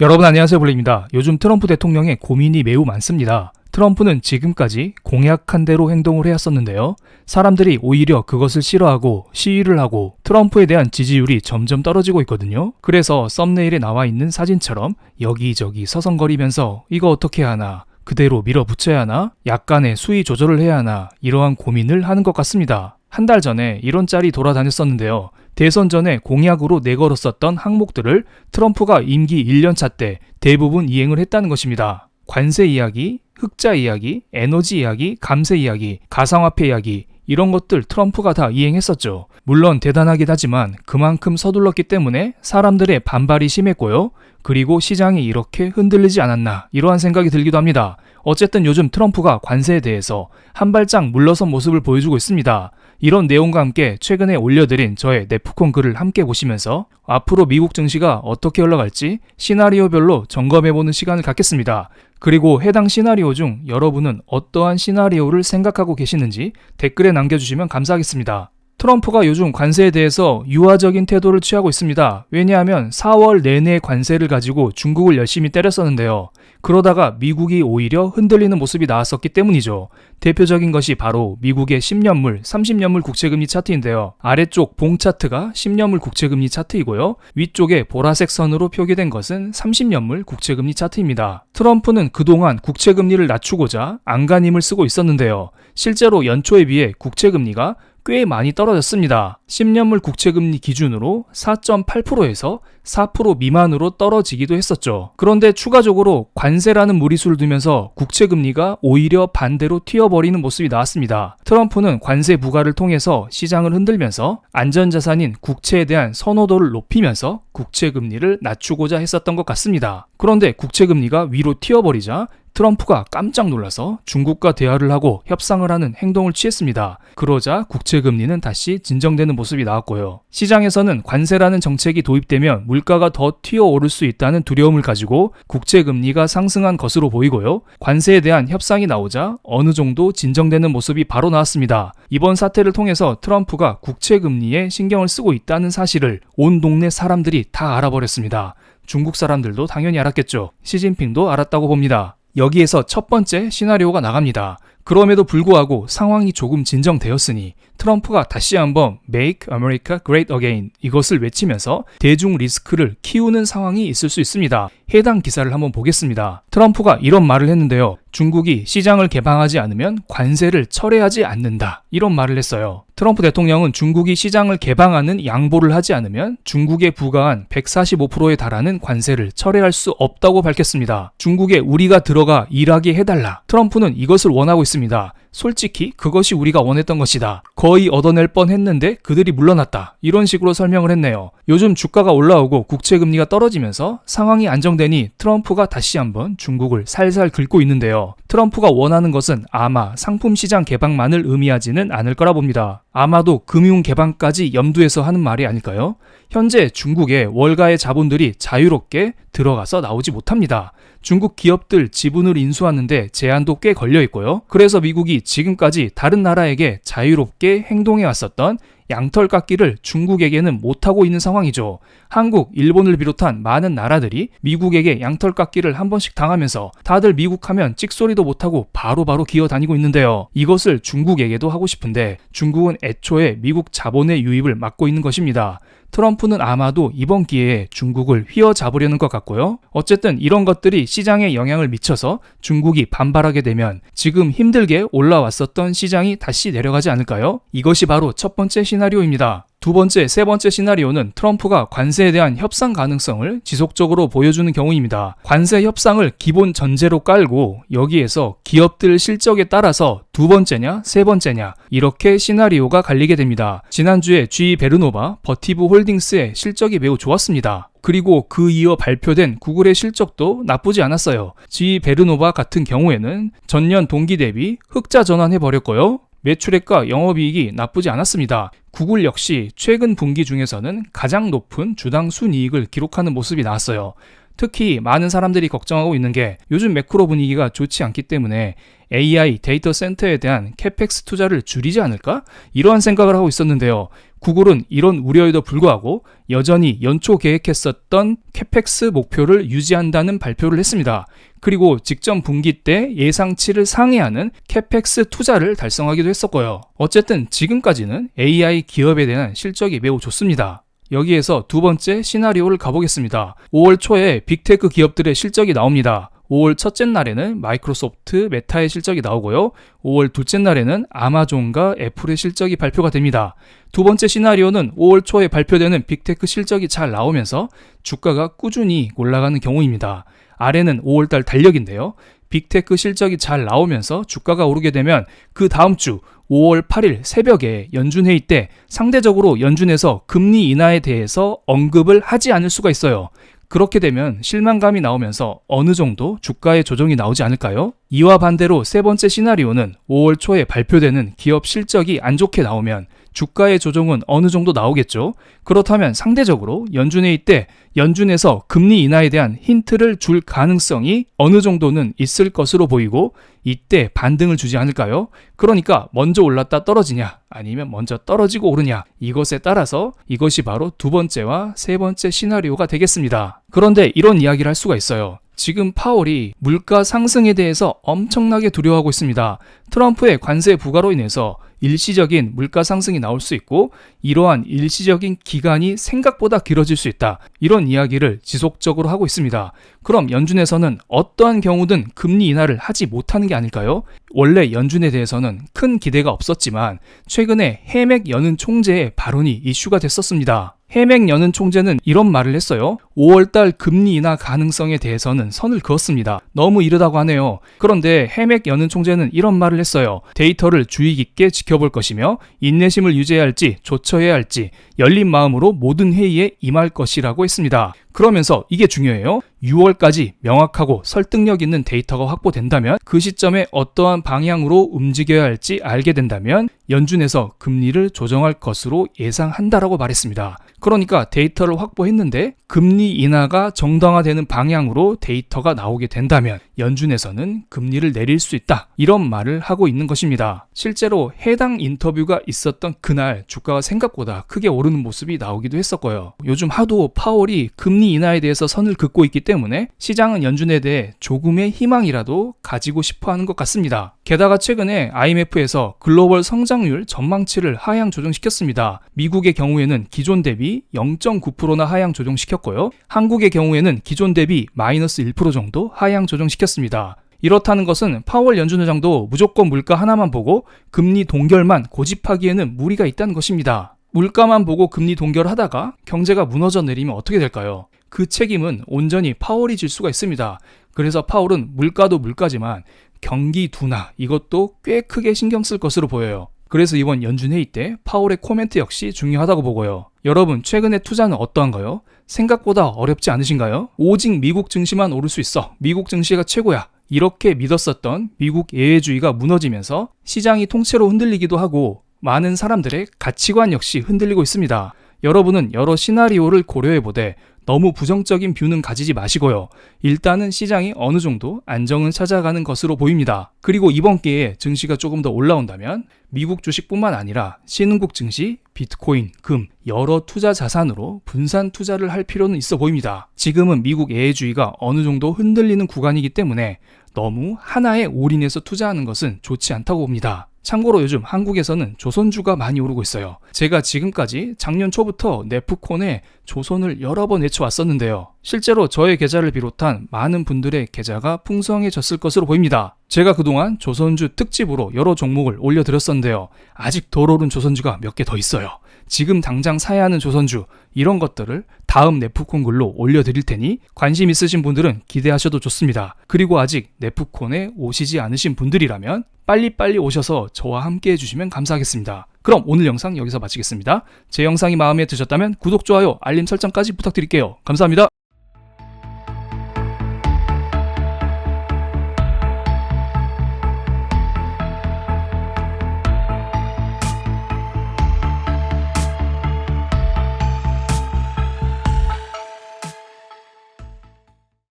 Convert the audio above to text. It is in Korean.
여러분 안녕하세요 블리입니다. 요즘 트럼프 대통령의 고민이 매우 많습니다. 트럼프는 지금까지 공약한 대로 행동을 해왔었는데요. 사람들이 오히려 그것을 싫어하고 시위를 하고 트럼프에 대한 지지율이 점점 떨어지고 있거든요. 그래서 썸네일에 나와 있는 사진처럼 여기저기 서성거리면서 이거 어떻게 하나 그대로 밀어붙여야 하나 약간의 수위 조절을 해야 하나 이러한 고민을 하는 것 같습니다. 한 달 전에 이런 짤이 돌아다녔었는데요. 대선 전에 공약으로 내걸었었던 항목들을 트럼프가 임기 1년차 때 대부분 이행을 했다는 것입니다. 관세 이야기, 흑자 이야기, 에너지 이야기, 감세 이야기, 가상화폐 이야기, 이런 것들 트럼프가 다 이행했었죠. 물론 대단하긴 하지만 그만큼 서둘렀기 때문에 사람들의 반발이 심했고요. 그리고 시장이 이렇게 흔들리지 않았나 이러한 생각이 들기도 합니다. 어쨌든 요즘 트럼프가 관세에 대해서 한 발짝 물러선 모습을 보여주고 있습니다. 이런 내용과 함께 최근에 올려드린 저의 네프콘 글을 함께 보시면서 앞으로 미국 증시가 어떻게 흘러갈지 시나리오별로 점검해보는 시간을 갖겠습니다. 그리고 해당 시나리오 중 여러분은 어떠한 시나리오를 생각하고 계시는지 댓글에 남겨주시면 감사하겠습니다. 트럼프가 요즘 관세에 대해서 유화적인 태도를 취하고 있습니다. 왜냐하면 4월 내내 관세를 가지고 중국을 열심히 때렸었는데요. 그러다가 미국이 오히려 흔들리는 모습이 나왔었기 때문이죠. 대표적인 것이 바로 미국의 10년물, 30년물 국채금리 차트인데요. 아래쪽 봉 차트가 10년물 국채금리 차트이고요. 위쪽에 보라색 선으로 표기된 것은 30년물 국채금리 차트입니다. 트럼프는 그동안 국채금리를 낮추고자 안간힘을 쓰고 있었는데요. 실제로 연초에 비해 국채금리가 꽤 많이 떨어졌습니다. 10년물 국채금리 기준으로 4.8%에서 4% 미만으로 떨어지기도 했었죠. 그런데 추가적으로 관세라는 무리수를 두면서 국채금리가 오히려 반대로 튀어버리는 모습이 나왔습니다. 트럼프는 관세 부과를 통해서 시장을 흔들면서 안전자산인 국채에 대한 선호도를 높이면서 국채금리를 낮추고자 했었던 것 같습니다. 그런데 국채금리가 위로 튀어버리자 트럼프가 깜짝 놀라서 중국과 대화를 하고 협상을 하는 행동을 취했습니다. 그러자 국채금리는 다시 진정되는 모습이 나왔고요. 시장에서는 관세라는 정책이 도입되면 물가가 더 튀어오를 수 있다는 두려움을 가지고 국채금리가 상승한 것으로 보이고요. 관세에 대한 협상이 나오자 어느 정도 진정되는 모습이 바로 나왔습니다. 이번 사태를 통해서 트럼프가 국채금리에 신경을 쓰고 있다는 사실을 온 동네 사람들이 다 알아버렸습니다. 중국 사람들도 당연히 알았겠죠. 시진핑도 알았다고 봅니다. 여기에서 첫 번째 시나리오가 나갑니다. 그럼에도 불구하고 상황이 조금 진정되었으니 트럼프가 다시 한번 Make America Great Again 이것을 외치면서 대중 리스크를 키우는 상황이 있을 수 있습니다. 해당 기사를 한번 보겠습니다. 트럼프가 이런 말을 했는데요. 중국이 시장을 개방하지 않으면 관세를 철회하지 않는다. 이런 말을 했어요. 트럼프 대통령은 중국이 시장을 개방하는 양보를 하지 않으면 중국에 부과한 145%에 달하는 관세를 철회할 수 없다고 밝혔습니다. 중국에 우리가 들어가 일하게 해달라. 트럼프는 이것을 원하고 있습니다. 솔직히 그것이 우리가 원했던 것이다. 거의 얻어낼 뻔 했는데 그들이 물러났다. 이런 식으로 설명을 했네요. 요즘 주가가 올라오고 국채 금리가 떨어지면서 상황이 안정되니 트럼프가 다시 한번 중국을 살살 긁고 있는데요. 트럼프가 원하는 것은 아마 상품 시장 개방만을 의미하지는 않을 거라 봅니다. 아마도 금융 개방까지 염두에서 하는 말이 아닐까요? 현재 중국의 월가의 자본들이 자유롭게 들어가서 나오지 못합니다. 중국 기업들 지분을 인수하는데 제한도 꽤 걸려 있고요. 그래서 미국이 지금까지 다른 나라에게 자유롭게 행동해 왔었던 양털 깎기를 중국에게는 못하고 있는 상황이죠. 한국, 일본을 비롯한 많은 나라들이 미국에게 양털 깎기를 한 번씩 당하면서 다들 미국 하면 찍소리도 못하고 바로바로 기어 다니고 있는데요. 이것을 중국에게도 하고 싶은데 중국은 애초에 미국 자본의 유입을 막고 있는 것입니다. 트럼프는 아마도 이번 기회에 중국을 휘어잡으려는 것 같고요. 어쨌든 이런 것들이 시장에 영향을 미쳐서 중국이 반발하게 되면 지금 힘들게 올라왔었던 시장이 다시 내려가지 않을까요? 이것이 바로 첫 번째 시나리오입니다. 두 번째, 세 번째 시나리오는 트럼프가 관세에 대한 협상 가능성을 지속적으로 보여주는 경우입니다. 관세 협상을 기본 전제로 깔고 여기에서 기업들 실적에 따라서 두 번째냐, 세 번째냐 이렇게 시나리오가 갈리게 됩니다. 지난주에 G 베르노바 버티브 홀딩스의 실적이 매우 좋았습니다. 그리고 그 이어 발표된 구글의 실적도 나쁘지 않았어요. G 베르노바 같은 경우에는 전년 동기 대비 흑자 전환해 버렸고요. 매출액과 영업이익이 나쁘지 않았습니다. 구글 역시 최근 분기 중에서는 가장 높은 주당 순이익을 기록하는 모습이 나왔어요. 특히 많은 사람들이 걱정하고 있는 게 요즘 매크로 분위기가 좋지 않기 때문에 AI 데이터 센터에 대한 캐펙스 투자를 줄이지 않을까? 이러한 생각을 하고 있었는데요. 구글은 이런 우려에도 불구하고 여전히 연초 계획했었던 캐펙스 목표를 유지한다는 발표를 했습니다. 그리고 직전 분기 때 예상치를 상회하는 캐펙스 투자를 달성하기도 했었고요. 어쨌든 지금까지는 AI 기업에 대한 실적이 매우 좋습니다. 여기에서 두 번째 시나리오를 가보겠습니다. 5월 초에 빅테크 기업들의 실적이 나옵니다. 5월 첫째 날에는 마이크로소프트, 메타의 실적이 나오고요. 5월 둘째 날에는 아마존과 애플의 실적이 발표가 됩니다. 두 번째 시나리오는 5월 초에 발표되는 빅테크 실적이 잘 나오면서 주가가 꾸준히 올라가는 경우입니다. 아래는 5월달 달력인데요. 빅테크 실적이 잘 나오면서 주가가 오르게 되면 그 다음 주 5월 8일 새벽에 연준회의 때 상대적으로 연준에서 금리 인하에 대해서 언급을 하지 않을 수가 있어요. 그렇게 되면 실망감이 나오면서 어느 정도 주가의 조정이 나오지 않을까요? 이와 반대로 세 번째 시나리오는 5월 초에 발표되는 기업 실적이 안 좋게 나오면 주가의 조정은 어느 정도 나오겠죠. 그렇다면 상대적으로 연준회의 때 연준에서 금리 인하에 대한 힌트를 줄 가능성이 어느 정도는 있을 것으로 보이고 이때 반등을 주지 않을까요? 그러니까 먼저 올랐다 떨어지냐 아니면 먼저 떨어지고 오르냐 이것에 따라서 이것이 바로 두 번째와 세 번째 시나리오가 되겠습니다. 그런데 이런 이야기를 할 수가 있어요. 지금 파월이 물가 상승에 대해서 엄청나게 두려워하고 있습니다. 트럼프의 관세 부과로 인해서 일시적인 물가 상승이 나올 수 있고 이러한 일시적인 기간이 생각보다 길어질 수 있다. 이런 이야기를 지속적으로 하고 있습니다. 그럼 연준에서는 어떠한 경우든 금리 인하를 하지 못하는 게 아닐까요? 원래 연준에 대해서는 큰 기대가 없었지만 최근에 해맥 여는 총재의 발언이 이슈가 됐었습니다. 해맥 여는 총재는 이런 말을 했어요. 5월달 금리 인하 가능성에 대해서는 선을 그었습니다. 너무 이르다고 하네요. 그런데 해맥 여는 총재는 이런 말을 했어요. 데이터를 주의 깊게 지켜볼 것이며 인내심을 유지해야 할지 조처해야 할지 열린 마음으로 모든 회의에 임할 것이라고 했습니다. 그러면서 이게 중요해요. 6월까지 명확하고 설득력 있는 데이터가 확보된다면 그 시점에 어떠한 방향으로 움직여야 할지 알게 된다면 연준에서 금리를 조정할 것으로 예상한다라고 말했습니다. 그러니까 데이터를 확보했는데 금리 인하가 정당화되는 방향으로 데이터가 나오게 된다면 연준에서는 금리를 내릴 수 있다. 이런 말을 하고 있는 것입니다. 실제로 해당 인터뷰가 있었던 그날 주가가 생각보다 크게 오르는 모습이 나오기도 했었고요. 요즘 하도 파월이 금리 인하에 대해서 선을 긋고 있기 때문에 시장은 연준에 대해 조금의 희망이라도 가지고 싶어 하는 것 같습니다. 게다가 최근에 IMF에서 글로벌 성장률 전망치를 하향 조정시켰습니다. 미국의 경우에는 기존 대비 0.9%나 하향 조정시켰고요. 한국의 경우에는 기존 대비 마이너스 1% 정도 하향 조정시켰습니다. 이렇다는 것은 파월 연준 의장도 무조건 물가 하나만 보고 금리 동결만 고집하기에는 무리가 있다는 것입니다. 물가만 보고 금리 동결하다가 경제가 무너져 내리면 어떻게 될까요? 그 책임은 온전히 파월이 질 수가 있습니다. 그래서 파월은 물가도 물가지만 경기 둔화 이것도 꽤 크게 신경 쓸 것으로 보여요. 그래서 이번 연준 회의 때 파월의 코멘트 역시 중요하다고 보고요. 여러분 최근에 투자는 어떠한가요? 생각보다 어렵지 않으신가요? 오직 미국 증시만 오를 수 있어. 미국 증시가 최고야. 이렇게 믿었었던 미국 예외주의가 무너지면서 시장이 통째로 흔들리기도 하고 많은 사람들의 가치관 역시 흔들리고 있습니다. 여러분은 여러 시나리오를 고려해보되 너무 부정적인 뷰는 가지지 마시고요. 일단은 시장이 어느 정도 안정을 찾아가는 것으로 보입니다. 그리고 이번 기회에 증시가 조금 더 올라온다면 미국 주식뿐만 아니라 신흥국 증시, 비트코인, 금, 여러 투자 자산으로 분산 투자를 할 필요는 있어 보입니다. 지금은 미국 예외주의가 어느 정도 흔들리는 구간이기 때문에 너무 하나에 올인해서 투자하는 것은 좋지 않다고 봅니다. 참고로 요즘 한국에서는 조선주가 많이 오르고 있어요. 제가 지금까지 작년 초부터 네프콘에 조선을 여러 번 외쳐왔었는데요. 실제로 저의 계좌를 비롯한 많은 분들의 계좌가 풍성해졌을 것으로 보입니다. 제가 그동안 조선주 특집으로 여러 종목을 올려드렸었는데요. 아직 덜 오른 조선주가 몇 개 더 있어요. 지금 당장 사야 하는 조선주 이런 것들을 다음 네프콘 글로 올려드릴 테니 관심 있으신 분들은 기대하셔도 좋습니다. 그리고 아직 네프콘에 오시지 않으신 분들이라면 빨리빨리 오셔서 저와 함께 해주시면 감사하겠습니다. 그럼 오늘 영상 여기서 마치겠습니다. 제 영상이 마음에 드셨다면 구독, 좋아요, 알림 설정까지 부탁드릴게요. 감사합니다.